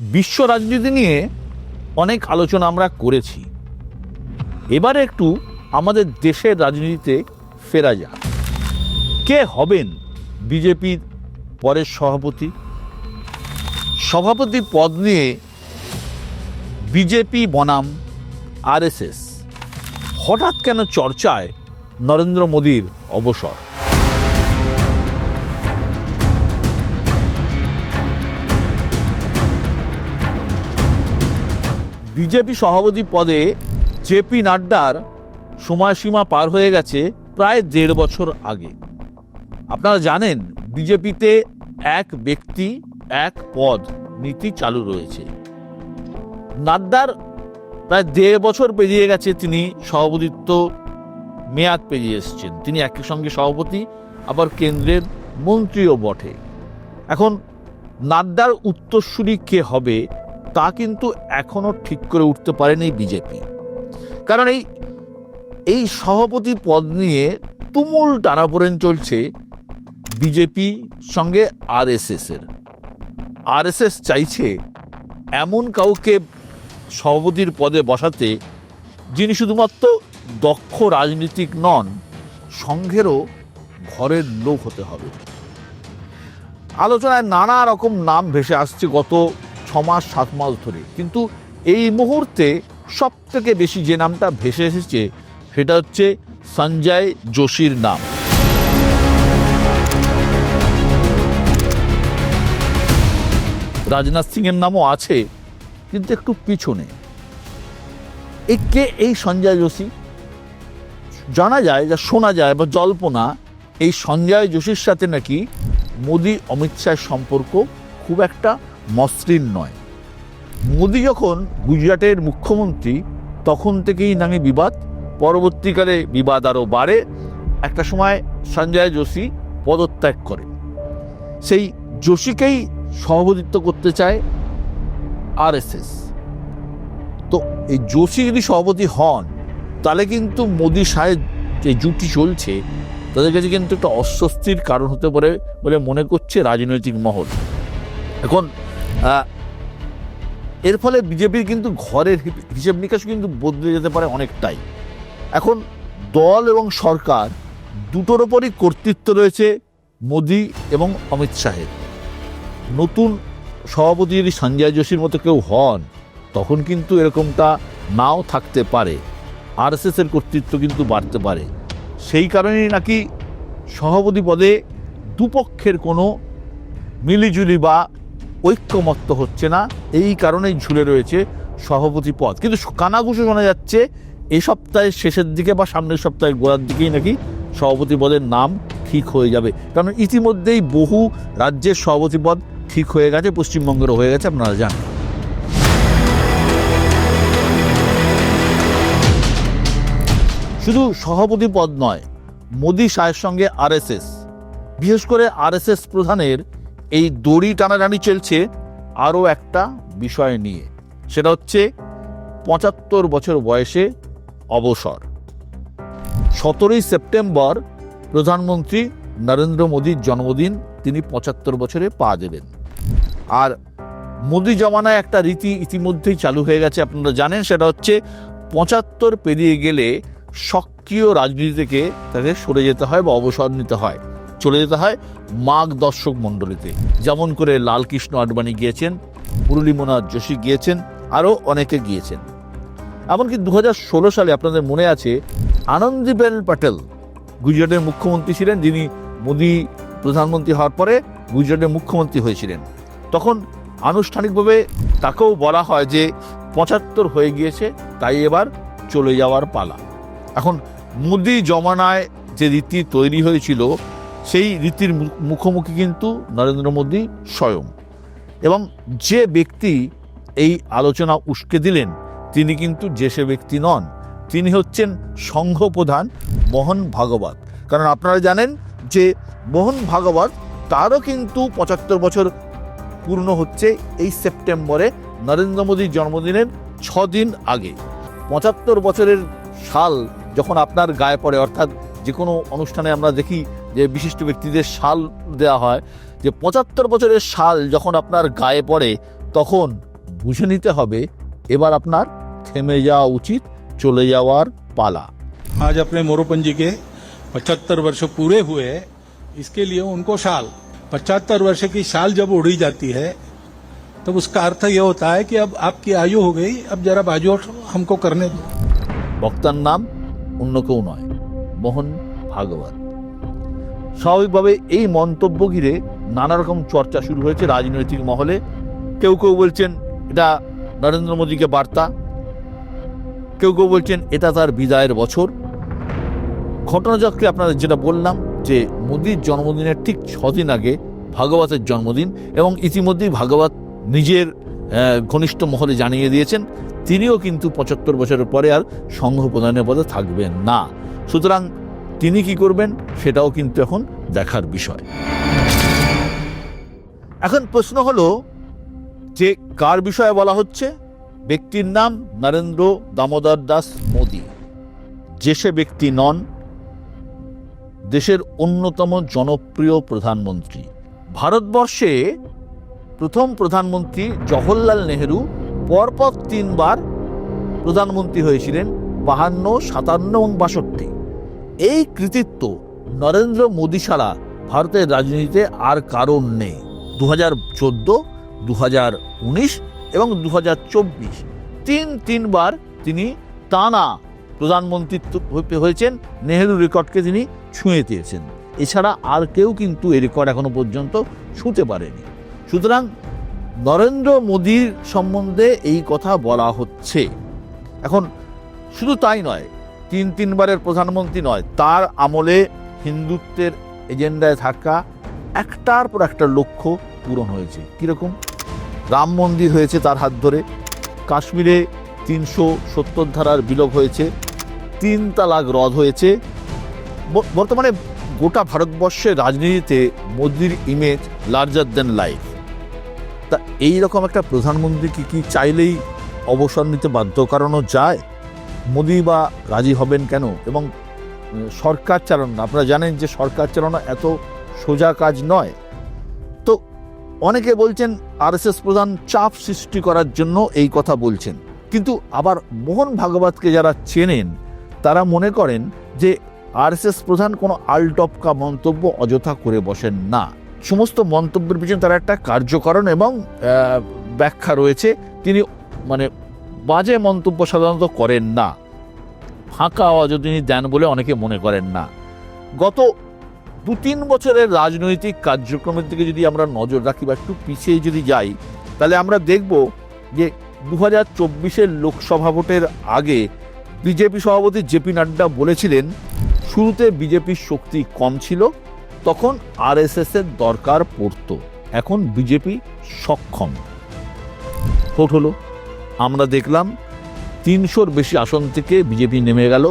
বিশ্ব রাজনীতি নিয়ে অনেক আলোচনা আমরা করেছি। এবারে একটু আমাদের দেশের রাজনীতিতে ফেরা যাক। কে হবেন বিজেপির পরের সভাপতি? সভাপতি পদ নিয়ে বিজেপি বনাম আরএসএস। হঠাৎ কেন চর্চায় নরেন্দ্র মোদীর অবসর? বিজেপি সভাপতি পদে জেপি নাড্ডার সময়সীমা পার হয়ে গেছে প্রায় দেড় বছর আগে। আপনারা জানেন, বিজেপিতে এক ব্যক্তি, এক পদ নীতি চালু রয়েছে। নাড্ডার প্রায় দেড় বছর পেরিয়ে গেছে তিনি সভাপতিত্ব, মেয়াদ পেরিয়ে এসেছেন। তিনি একই সঙ্গে সভাপতি, আবার কেন্দ্রের মন্ত্রীও বটে। এখন নাড্ডার উত্তরসূরি কে হবে তা কিন্তু এখনও ঠিক করে উঠতে পারেনি বিজেপি। কারণ এই এই সভাপতি পদ নিয়ে তুমুল টানাপোড়েন চলছে বিজেপি সঙ্গে আরএসএস এর আরএসএস চাইছে এমন কাউকে সভাপতির পদে বসাতে যিনি শুধুমাত্র দক্ষ রাজনীতিক নন সংঘেরও ঘরের লোক হতে হবে। আলোচনায় নানা রকম নাম ভেসে আসছে গত মাস সাত মাস ধরে। কিন্তু এই মুহূর্তে সব থেকে বেশি যে নামটা ভেসে এসেছে, সেটা হচ্ছে সঞ্জয় যোশীর নাম। রাজনাথ সিং এর নামও আছে, কিন্তু একটু পিছনে। কে এই সঞ্জয় যোশী? জানা যায় যা শোনা যায় বা জল্পনা, এই সঞ্জয় যোশীর সাথে নাকি মোদি অমিত শাহের সম্পর্ক খুব একটা মসৃণ নয়। মোদি যখন গুজরাটের মুখ্যমন্ত্রী, তখন থেকেই নামে বিবাদ। পরবর্তীকালে বিবাদ আরও বাড়ে। একটা সময় সঞ্জয় যোশী পদত্যাগ করে। সেই যোশীকেই সভাপতিত্ব করতে চায় আরএসএস। তো এই যোশী যদি সভাপতি হন, তাহলে কিন্তু মোদি সাহেব যে জুটি চলছে, তাদের কাছে কিন্তু একটা অস্বস্তির কারণ হতে পারে বলে মনে করছে রাজনৈতিক মহল। এখন এর ফলে বিজেপির কিন্তু ঘরের হিসেব নিকাশ কিন্তু বদলে যেতে পারে অনেকটাই। এখন দল এবং সরকার দুটোর ওপরই কর্তৃত্ব রয়েছে মোদি এবং অমিত শাহের। নতুন সভাপতি যদি সঞ্জয় যোশীর মতো কেউ হন, তখন কিন্তু এরকমটা নাও থাকতে পারে। আরএসএস এর কর্তৃত্ব কিন্তু বাড়তে পারে। সেই কারণেই নাকি সভাপতি পদে দুপক্ষের কোনো মিলিজুলি বা ঐক্যমত্য হচ্ছে না। এই কারণেই ঝুলে রয়েছে সভাপতি পদ। কিন্তু কানাঘুষো শোনা যাচ্ছে এই সপ্তাহের শেষের দিকে বা সামনের সপ্তাহের গোড়ার দিকেই নাকি সভাপতি পদের নাম ঠিক হয়ে যাবে। কারণ ইতিমধ্যেই বহু রাজ্যের সভাপতি পদ ঠিক হয়ে গেছে, পশ্চিমবঙ্গেরও হয়ে গেছে, আপনারা জানেন। শুধু সভাপতি পদ নয়, মোদি সাহের সঙ্গে আরএসএস, বিশেষ করে আরএসএস প্রধানের এই দড়ি টানাটানি চলছে আরও একটা বিষয় নিয়ে। সেটা হচ্ছে পঁচাত্তর বছর বয়সে অবসর। সতেরোই সেপ্টেম্বর প্রধানমন্ত্রী নরেন্দ্র মোদীর জন্মদিন, তিনি পঁচাত্তর বছরে পা দেবেন। আর মোদি জমানায় একটা রীতি ইতিমধ্যেই চালু হয়ে গেছে, আপনারা জানেন, সেটা হচ্ছে পঁচাত্তর পেরিয়ে গেলে সক্রিয় রাজনীতি থেকে তাকে সরে যেতে হয় বা অবসর নিতে হয়। চলে যেতে হয় মাঘ দর্শক মণ্ডলীতে। যেমন করে লালকৃষ্ণ আডবাণী গিয়েছেন মুরলী মনোহর যোশী গিয়েছেন, আরও অনেকে গিয়েছেন। এমনকি দু ষোলো সালে আপনাদের মনে আছে আনন্দীবেন প্যাটেল, গুজরাটের মুখ্যমন্ত্রী ছিলেন, যিনি মোদী প্রধানমন্ত্রী হওয়ার পরে গুজরাটের মুখ্যমন্ত্রী হয়েছিলেন। তখন আনুষ্ঠানিকভাবে তাকেও বলা হয় যে পঁচাত্তর হয়ে গিয়েছে, তাই এবার চলে যাওয়ার পালা। এখন মোদি জমানায় যে রীতি তৈরি হয়েছিল সেই রীতির মুখোমুখি কিন্তু নরেন্দ্র মোদী স্বয়ং। এবং যে ব্যক্তি এই আলোচনা উস্কে দিলেন, তিনি কিন্তু যে সে ব্যক্তি নন। তিনি হচ্ছেন সংঘ প্রধান মোহন ভাগবত। কারণ আপনারা জানেন যে মোহন ভাগবত তারও কিন্তু পঁচাত্তর বছর পূর্ণ হচ্ছে এই সেপ্টেম্বরে নরেন্দ্র মোদীর জন্মদিনের ছ দিন আগে। পঁচাত্তর বছরের সাল যখন আপনার গায়ে পড়ে, অর্থাৎ যে কোনো অনুষ্ঠানে আমরা দেখি যে বিশিষ্ট ব্যক্তিদের সাল দেওয়া হয় যে পঁচাত্তর বছরের সাল যখন আপনার গায়ে পড়ে তখন বুঝে নিতে হবে এবার আপনার থেমে যাওয়া উচিত চলে যাওয়ার পালা आज अपने मोरोपन जी के पचहत्तर वर्ष पूरे हुए हैं इसके लिए उनको शाल पचहत्तर वर्ष की शाल जब उड़ी जाती है तब उसका अर्थ यह होता है कि अब आपकी आयु हो गई अब जरा बाजू हमको करने दो বক্তার নাম অন্য কেউ নয় মোহন ভাগবত। স্বাভাবিকভাবে এই মন্তব্য ঘিরে নানা রকম চর্চা শুরু হয়েছে রাজনৈতিক মহলে। কেউ কেউ বলছেন, এটা নরেন্দ্র মোদীকে বার্তা। কেউ কেউ বলছেন, এটা তার বিদায়ের বছর। ঘটনাচক্রে আপনাদের যেটা বললাম, যে মোদীর জন্মদিনের ঠিক ছদিন আগে ভাগবতের জন্মদিন এবং ইতিমধ্যেই ভাগবত নিজের ঘনিষ্ঠ মহলে জানিয়ে দিয়েছেন, তিনিও কিন্তু পঁচাত্তর বছরের পরে আর সংঘ প্রধানের পদে থাকবেন না। সুতরাং তিনি কি করবেন সেটাও কিন্তু এখন দেখার বিষয়। এখন প্রশ্ন হলো যে কার বিষয়ে বলা হচ্ছে? ব্যক্তির নাম নরেন্দ্র দামোদর দাস মোদী। যে সে ব্যক্তি নন, দেশের অন্যতম জনপ্রিয় প্রধানমন্ত্রী। ভারতবর্ষে প্রথম প্রধানমন্ত্রী জওহরলাল নেহেরু, পরপর তিনবার প্রধানমন্ত্রী হয়েছিলেন বাহান্ন, সাতান্ন এবং বাষট্টি। এই কৃতিত্ব নরেন্দ্র মোদী ছাড়া ভারতের রাজনীতিতে আর কারণ নেই। দু হাজার চোদ্দ দু হাজার উনিশ এবং দু হাজার চব্বিশ। তিন তিনবার তিনি টানা প্রধানমন্ত্রিত্ব হয়ে- হয়েছেন, নেহেরু রেকর্ডকে তিনি ছুঁয়ে দিয়েছেন। এছাড়া আর কেউ কিন্তু এই রেকর্ড এখনও পর্যন্ত ছুঁতে পারেনি। সুতরাং নরেন্দ্র মোদীর সম্বন্ধে এই কথা বলা হচ্ছে। এখন শুধু তাই নয় তিন তিনবারের প্রধানমন্ত্রী নয়, তার আমলে হিন্দুত্বের এজেন্ডায় থাকা একটার পর একটা লক্ষ্য পূরণ হয়েছে। কীরকম? রাম মন্দির হয়েছে তার হাত ধরে। কাশ্মীরে তিনশো সত্তর ধারার বিলোপ হয়েছে। তিন তালাক রদ হয়েছে। বর্তমানে গোটা ভারতবর্ষের রাজনীতিতে মোদির ইমেজ লার্জার দেন লাইফ তা এই রকম একটা প্রধানমন্ত্রী কি কি চাইলেই অবসর নিতে বাধ্য করানো যায়? মোদি বা রাজি হবেন কেন? এবং সরকার চালনা আপনারা জানেন যে সরকার চালনা এত সোজা কাজ নয়। তো অনেকে বলছেন, আরএসএস প্রধান চাপ সৃষ্টি করার জন্য এই কথা বলছেন। কিন্তু আবার মোহন ভাগবতকে যারা চেনেন, তারা মনে করেন যে আরএসএস প্রধান কোনো আলটপকা মন্তব্য অযথা করে বসেন না। সমস্ত মন্তব্যের পিছনে তার একটা কার্যকরণ এবং ব্যাখ্যা রয়েছে। তিনি মানে বাজে মন্তব্য সাধারণত করেন না। ফাঁকা আওয়াজও তিনি দেন বলে অনেকে মনে করেন না। গত দু তিন বছরের রাজনৈতিক কার্যক্রমের দিকে যদি আমরা নজর রাখি বা একটু পিছিয়ে যদি যাই, তাহলে আমরা দেখব যে দু হাজার চব্বিশের লোকসভা ভোটের আগে বিজেপি সভাপতি জেপি নাড্ডা বলেছিলেন, শুরুতে বিজেপির শক্তি কম ছিল, তখন আরএসএস এর দরকার পড়তো। এখন বিজেপি সক্ষম। ভোট হলো। আমরা দেখলাম তিনশোর বেশি আসন থেকে বিজেপি নেমে গেল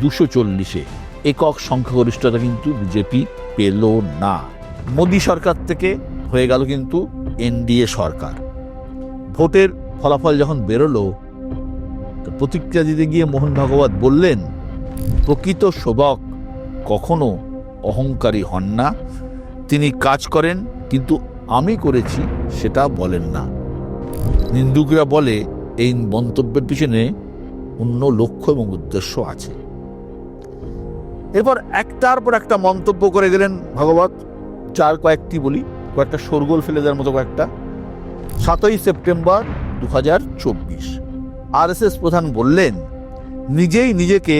দুশো চল্লিশে। একক সংখ্যাগরিষ্ঠতা কিন্তু বিজেপি পেল না। মোদী সরকার থেকে হয়ে গেল কিন্তু এনডিএ সরকার। ভোটের ফলাফল যখন বেরোলো প্রতিক্রিয়া দিতে গিয়ে মোহন ভাগবত বললেন, প্রকৃত শোভক কখনো অহংকারী হন না। তিনি কাজ করেন, কিন্তু আমি করেছি সেটা বলেন না। নিন্দুকরা বলে এই মন্তব্যের পিছনে অন্য লক্ষ্য এবং উদ্দেশ্য আছে। এরপর একটার পর একটা মন্তব্য করে গেলেন ভগবত চার কয়েকটি বলি, কয়েকটা শোরগোল ফেলে দেওয়ার মতো কয়েকটা। সাতই সেপ্টেম্বর দু হাজার চব্বিশ, আরএসএস প্রধান বললেন, নিজেই নিজেকে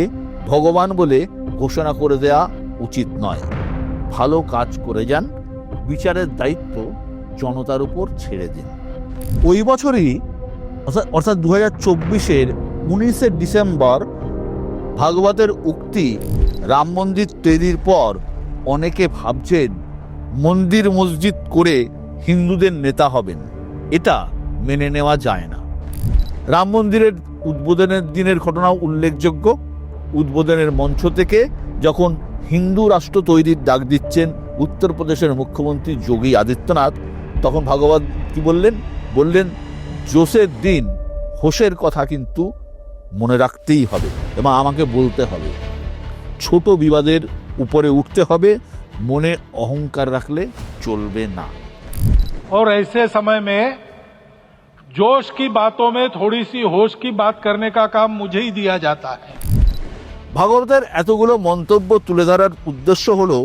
ভগবান বলে ঘোষণা করে দেয়া উচিত নয়। ভালো কাজ করে যান, বিচারের দায়িত্ব জনতার উপর ছেড়ে দিন। ওই বছরই অর্থাৎ দু হাজার চব্বিশের উনিশে ডিসেম্বর ভাগবতের উক্তি রাম মন্দির তৈরির পর অনেকে ভাবছেন মন্দির মসজিদ করে হিন্দুদের নেতা হবেন। এটা মেনে নেওয়া যায় না। রাম মন্দিরের উদ্বোধনের দিনের ঘটনাও উল্লেখযোগ্য। উদ্বোধনের মঞ্চ থেকে যখন হিন্দু রাষ্ট্র তৈরির ডাক দিচ্ছেন উত্তরপ্রদেশের মুখ্যমন্ত্রী যোগী আদিত্যনাথ, তখন ভাগবত কি বললেন? বললেন জোসের দিন হোসের কথা কিন্তু মনে রাখতেই হবে এবং আমাকে বলতে হবে ছোট বিবাদের উপরে উঠতে হবে মনে অহংকার রাখলে চলবে না और ऐसे समय में जोश की बातों में थोड़ी सी होश की बात करने का काम मुझे ही दिया जाता है ভাগবতের এতগুলো মন্তব্য তুলে ধরার উদ্দেশ্য হলো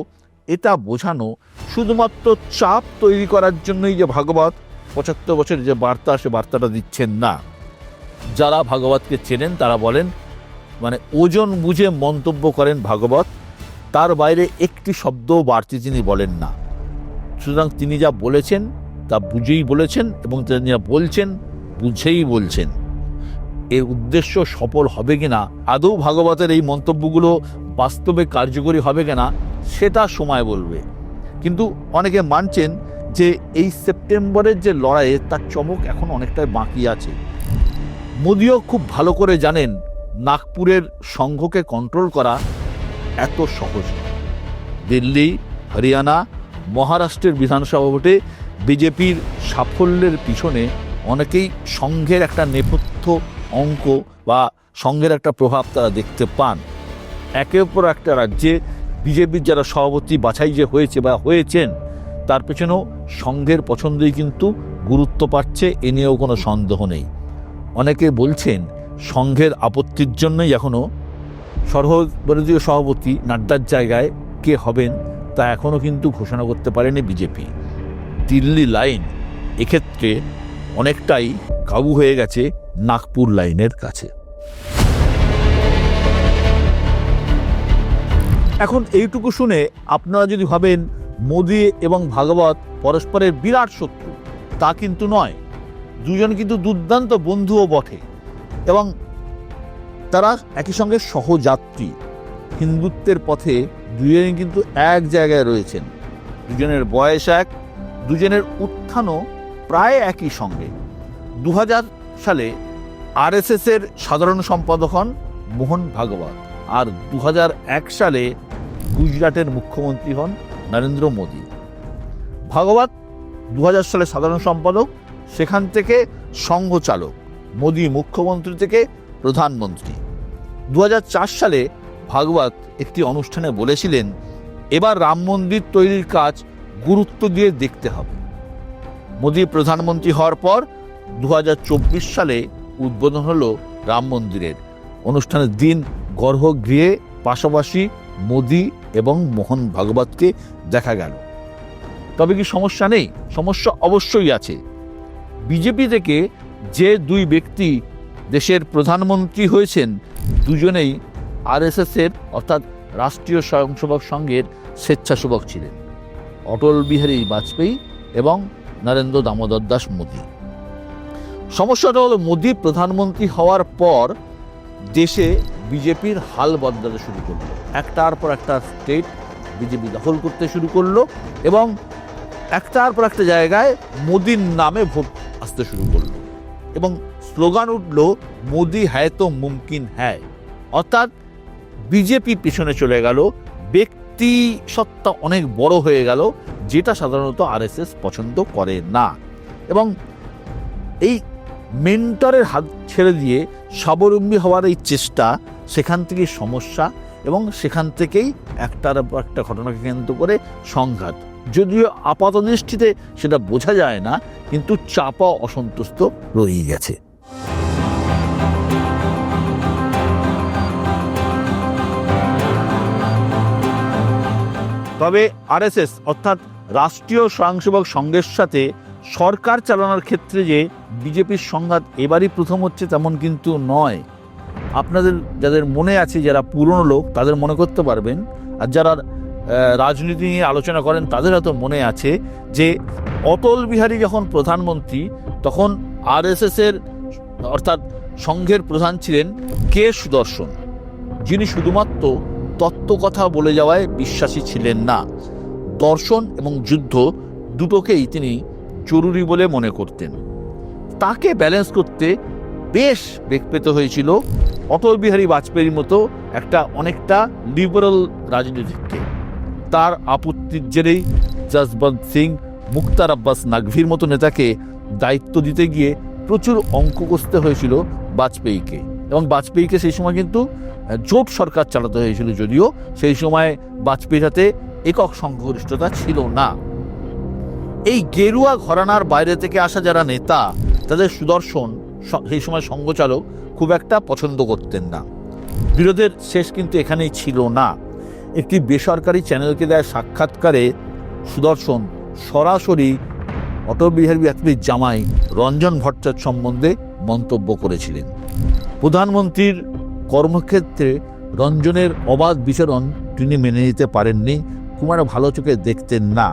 এটা বোঝানো শুধুমাত্র চাপ তৈরি করার জন্যই যে ভাগবত পঁচাত্তর বছরের যে বার্তা, সে বার্তাটা দিচ্ছেন না। যারা ভাগবতকে চেনেন, তারা বলেন মানে ওজন বুঝে মন্তব্য করেন ভাগবত, তার বাইরে একটি শব্দ বাড়তি তিনি বলেন না। সুতরাং তিনি যা বলেছেন, তা বুঝেই বলেছেন এবং তিনি যা বলছেন, বুঝেই বলছেন। এর উদ্দেশ্য সফল হবে কিনা, আদৌ ভাগবতের এই মন্তব্যগুলো বাস্তবে কার্যকরী হবে কিনা, সেটা সময় বলবে। কিন্তু অনেকে মানছেন যে এই সেপ্টেম্বরের যে লড়াইয়ে তার চমক এখন অনেকটাই বাকি আছে। মোদিও খুব ভালো করে জানেন, নাগপুরের সংঘকে কন্ট্রোল করা এত সহজ। দিল্লি, হরিয়ানা, মহারাষ্ট্রের বিধানসভা ভোটে বিজেপির সাফল্যের পিছনে অনেকেই সংঘের একটা নেপথ্য অঙ্ক বা সংঘের একটা প্রভাব তারা দেখতে পান। একের পর একটা রাজ্যে বিজেপির যারা সভাপতি বাছাই যে হয়েছে বা হয়েছেন, তার পেছনেও সংঘের পছন্দই কিন্তু গুরুত্ব পাচ্ছে, এ নিয়েও কোনো সন্দেহ নেই। অনেকে বলছেন সংঘের আপত্তির জন্যই এখনও সর্বভারতীয় সভাপতি নাড্ডার জায়গায় কে হবেন তা এখনও কিন্তু ঘোষণা করতে পারেনি বিজেপি। দিল্লি লাইন এক্ষেত্রে অনেকটাই কাবু হয়ে গেছে নাগপুর লাইনের কাছে। এখন এইটুকু শুনে আপনারা যদি ভাবেন মোদি এবং ভাগবত পরস্পরের বিরাট শত্রু। তা কিন্তু নয়। দুজন কিন্তু দুর্দান্ত বন্ধুও বটে এবং তারা একই সঙ্গে সহযাত্রী। হিন্দুত্বের পথে দুজনেই কিন্তু এক জায়গায় রয়েছেন। দুজনের বয়স এক, দুজনের উত্থানও প্রায় একই সঙ্গে। দু হাজার সালে আরএসএস এর সাধারণ সম্পাদক হন মোহন ভাগবত। আর দু হাজার এক সালে গুজরাটের মুখ্যমন্ত্রী হন নরেন্দ্র মোদী। ভাগবত দু সালে সাধারণ সম্পাদক, সেখান থেকে সংঘ চালক মোদী মুখ্যমন্ত্রী থেকে প্রধানমন্ত্রী। দু হাজার চার সালে ভাগবত একটি অনুষ্ঠানে বলেছিলেন, এবার রাম মন্দির তৈরির কাজ গুরুত্ব দিয়ে দেখতে হবে। মোদী প্রধানমন্ত্রী হওয়ার পর দু হাজার চব্বিশ সালে উদ্বোধন হলো রাম মন্দিরের। অনুষ্ঠানের দিন গর্ভগৃহে পাশাপাশি মোদী এবং মোহন ভাগবতকে দেখা গেল। তবে কি সমস্যা নেই? সমস্যা অবশ্যই আছে। বিজেপি থেকে যে দুই ব্যক্তি দেশের প্রধানমন্ত্রী হয়েছেন, দুজনেই আরএসএসের অর্থাৎ রাষ্ট্রীয় স্বয়ংসেবক সংঘের স্বেচ্ছাসেবক ছিলেন। অটল বিহারী বাজপেয়ী এবং নরেন্দ্র দামোদর দাস মোদী। সমস্যাটা হলো মোদী প্রধানমন্ত্রী হওয়ার পর দেশে বিজেপির হাল বদলাতে শুরু করল। একটার পর একটা স্টেট বিজেপি দখল করতে শুরু করল এবং একটার পর একটা জায়গায় মোদির নামে ভোট আসতে শুরু করল। এবং স্লোগান উঠল, মোদি হ্যায় তো মুমকিন হ্যায়। অর্থাৎ বিজেপি পিছনে চলে গেল, ব্যক্তি সত্তা অনেক বড় হয়ে গেল, যেটা সাধারণত আরএসএস পছন্দ করে না। এবং এই মেন্টরের হাত ছেড়ে দিয়ে স্বাবলম্বী হওয়ার এই চেষ্টা, সেখান থেকেই সমস্যা এবং সেখান থেকেই একটার একটা ঘটনাকে কেন্দ্র করে সংঘাত। যদিও আপাত সেটা বোঝা যায় না, কিন্তু চাপা অসন্তুষ্ট রয়েই গেছে। তবে আরএসএস অর্থাৎ রাষ্ট্রীয় স্বয়ংসেবক সংঘের সাথে সরকার চালানোর ক্ষেত্রে যে বিজেপির সংঘাত এবারই প্রথম হচ্ছে তেমন কিন্তু নয়। আপনাদের যাদের মনে আছে যারা পুরনো লোক, তাদের মনে করতে পারবেন। আর যারা রাজনীতি নিয়ে আলোচনা করেন, তাদের হয়তো মনে আছে যে অটল বিহারী যখন প্রধানমন্ত্রী, তখন আরএসএস এর অর্থাৎ সংঘের প্রধান ছিলেন কে সুদর্শন। যিনি শুধুমাত্র তত্ত্ব কথা বলে যাওয়ায় বিশ্বাসী ছিলেন না। দর্শন এবং যুদ্ধ দুটোকেই তিনি জরুরি বলে মনে করতেন। তাকে ব্যালেন্স করতে বেশ বেগ পেতে হয়েছিল অটল বিহারী বাজপেয়ীর মতো একটা অনেকটা লিবারাল রাজনীতিককে। তার আপত্তির জেরেই জসবন্ত সিং, মুক্তার আব্বাস নাকভির মতো নেতাকে দায়িত্ব দিতে গিয়ে প্রচুর অঙ্ক কষতে হয়েছিল বাজপেয়ীকে। এবং বাজপেয়ীকে সেই সময় কিন্তু জোট সরকার চালাতে হয়েছিল যদিও সেই সময় বাজপেয়ীর হাতে একক সংখ্যাগরিষ্ঠতা ছিল না। এই গেরুয়া ঘরানার বাইরে থেকে আসা যারা নেতা, তাদের সুদর্শন সেই সময় সঙ্গচালক খুব একটা পছন্দ করতেন না। বিরোধের শেষ কিন্তু এখানেই ছিল না। একটি বেসরকারি চ্যানেলকে দেয় সাক্ষাৎকারে সুদর্শন সরাসরি অটোবিহারী বাজপেয়ীর জামাই রঞ্জন ভট্টাচার্য সম্বন্ধে মন্তব্য করেছিলেন। প্রধানমন্ত্রীর কর্মক্ষেত্রে রঞ্জনের অবাধ বিচরণ তিনি মেনে নিতে পারেননি কুমার ভালো চোখে দেখতেন না।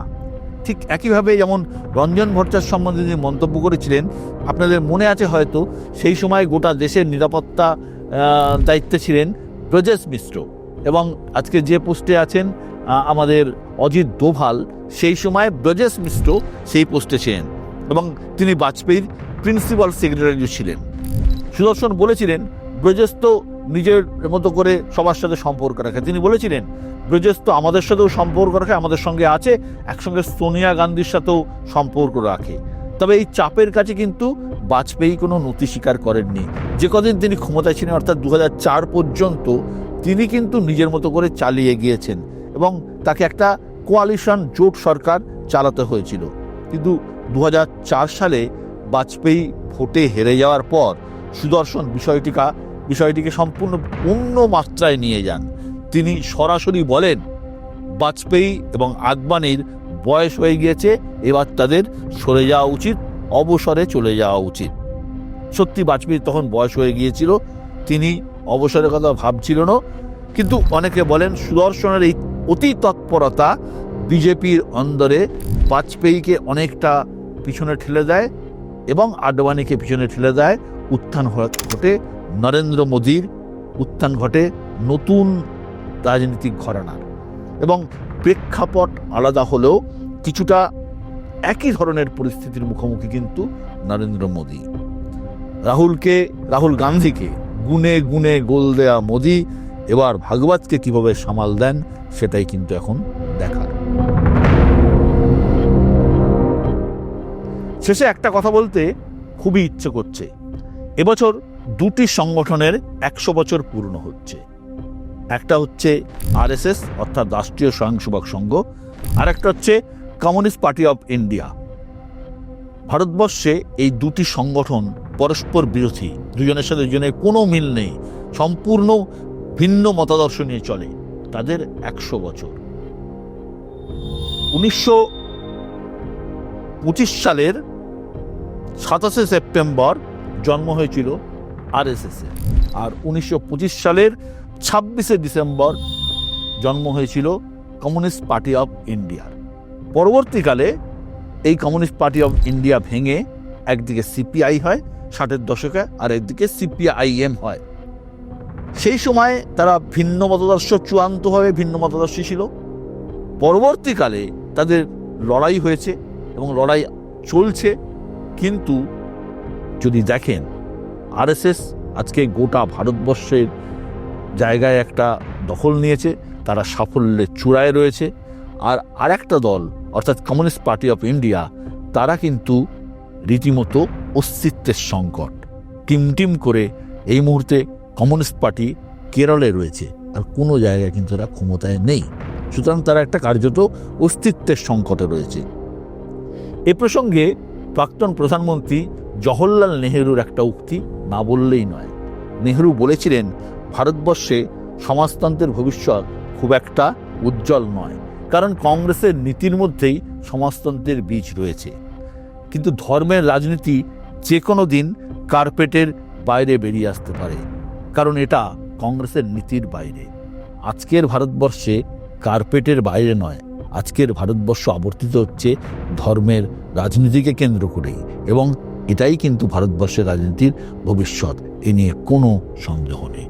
ঠিক একইভাবে যেমন রঞ্জন ভট্টাচার্য সম্বন্ধে তিনি মন্তব্য করেছিলেন, আপনাদের মনে আছে হয়তো সেই সময় গোটা দেশের নিরাপত্তা দায়িত্বে ছিলেন ব্রজেশ মিশ্র এবং আজকে যে পোস্টে আছেন আমাদের অজিত দোভাল, সেই সময় ব্রজেশ মিশ্র সেই পোস্টে ছিলেন এবং তিনি বাজপেয়ীর প্রিন্সিপাল সেক্রেটারি ছিলেন। সুদর্শন বলেছিলেন, ব্রজেশ তো নিজের মতো করে সবার সাথে সম্পর্ক রাখে। তিনি বলেছিলেন ব্রজেশ, তো আমাদের সাথেও সম্পর্ক রাখে, আমাদের সঙ্গে আছে, একসঙ্গে সোনিয়া গান্ধীর সাথেও সম্পর্ক রাখে। তবে এই চাপের কাছে কিন্তু বাজপেয়ী কোনো নতি স্বীকার করেননি। যে কদিন তিনি ক্ষমতায় ছিলেন, অর্থাৎ দু হাজার চার পর্যন্ত, তিনি কিন্তু নিজের মতো করে চালিয়ে গিয়েছেন এবং তাকে একটা কোয়ালিশন জোট সরকার চালাতে হয়েছিল। কিন্তু দু হাজার চার সালে বাজপেয়ী ভোটে হেরে যাওয়ার পর সুদর্শন বিষয়টিকা, বিষয়টিকে সম্পূর্ণ অন্য মাত্রায় নিয়ে যান। তিনি সরাসরি বলেন, বাজপেয়ী এবং আদবানির বয়স হয়ে গিয়েছে, এবার তাদের সরে যাওয়া উচিত, অবসরে চলে যাওয়া উচিত। সত্যি বাজপেয়ীর তখন বয়স হয়ে গিয়েছিল, তিনি অবসরের কথা ভাবছিল না, কিন্তু অনেকে বলেন সুদর্শনের এই অতি তৎপরতা বিজেপির অন্দরে বাজপেয়ীকে অনেকটা পিছনে ঠেলে দেয় এবং আডবাণীকে পিছনে ঠেলে দেয়। উত্থান ঘটে, নরেন্দ্র মোদীর উত্থান ঘটে, নতুন রাজনৈতিক ঘরানার এবং প্রেক্ষাপট আলাদা হলেও কিছুটা একই ধরনের পরিস্থিতির মুখোমুখি কিন্তু নরেন্দ্র মোদী। রাহুলকে, রাহুল গান্ধীকে গুনে গুনে গোল দেয়া মোদী, এবার ভাগবতকে কীভাবে সামাল দেন সেটাই কিন্তু এখন দেখার। শেষে একটা কথা বলতে খুবই ইচ্ছে করছে। এবছর দুটি সংগঠনের একশো বছর পূর্ণ হচ্ছে। একটা হচ্ছে আরএসএস, অর্থাৎ রাষ্ট্রীয় স্বয়ংসেবক সংঘ, আর একটা হচ্ছে কমিউনিস্ট পার্টি অফ ইন্ডিয়া ভারতবর্ষে এই দুটি সংগঠন পরস্পর বিরোধী, দুজনের সাথে দুজনের কোনো মিল নেই, সম্পূর্ণ ভিন্ন মতাদর্শ নিয়ে চলে, তাদের একশো বছর। উনিশশো পঁচিশ সালের সাতাশে সেপ্টেম্বর জন্ম হয়েছিল আরএসএস, আর উনিশশো পঁচিশ সালের ছাব্বিশে ডিসেম্বর জন্ম হয়েছিল কমিউনিস্ট পার্টি অফ ইন্ডিয়ার পরবর্তীকালে এই কমিউনিস্ট পার্টি অফ ইন্ডিয়া ভেঙে একদিকে সিপিআই হয়, ষাটের দশকে, আর একদিকে সিপিআইএম হয়। সেই সময় তারা ভিন্ন মতাদর্শ, চূড়ান্তভাবে ভিন্ন মতাদর্শী ছিল। পরবর্তীকালে তাদের লড়াই হয়েছে এবং লড়াই চলছে। কিন্তু যদি দেখেন, আরএসএস আজকে গোটা ভারতবর্ষের জায়গায় একটা দখল নিয়েছে, তারা সাফল্যের চূড়ায় রয়েছে। আর আরেকটা দল, অর্থাৎ কমিউনিস্ট পার্টি অফ ইন্ডিয়া তারা কিন্তু রীতিমতো অস্তিত্বের সংকট। টিম টিম করে এই মুহূর্তে কমিউনিস্ট পার্টি কেরলে রয়েছে, আর কোনো জায়গায় কিন্তু তারা ক্ষমতায় নেই। সুতরাং তারা একটা কার্যত অস্তিত্বের সংকটে রয়েছে। এ প্রসঙ্গে প্রাক্তন প্রধানমন্ত্রী জওহরলাল নেহেরুর একটা উক্তি না বললেই নয়। নেহেরু বলেছিলেন ভারতবর্ষে সমাজতন্ত্রের ভবিষ্যৎ খুব একটা উজ্জ্বল নয়, কারণ কংগ্রেসের নীতির মধ্যেই সমাজতন্ত্রের বীজ রয়েছে। কিন্তু ধর্মের রাজনীতি যে কোনো দিন কার্পেটের বাইরে বেরিয়ে আসতে পারে, কারণ এটা কংগ্রেসের নীতির বাইরে। আজকের ভারতবর্ষে কার্পেটের বাইরে নয়, আজকের ভারতবর্ষ আবর্তিত হচ্ছে ধর্মের রাজনীতিকে কেন্দ্র করেই, এবং এটাই কিন্তু ভারতবর্ষের রাজনীতির ভবিষ্যৎ, এ নিয়ে কোনো সন্দেহ নেই।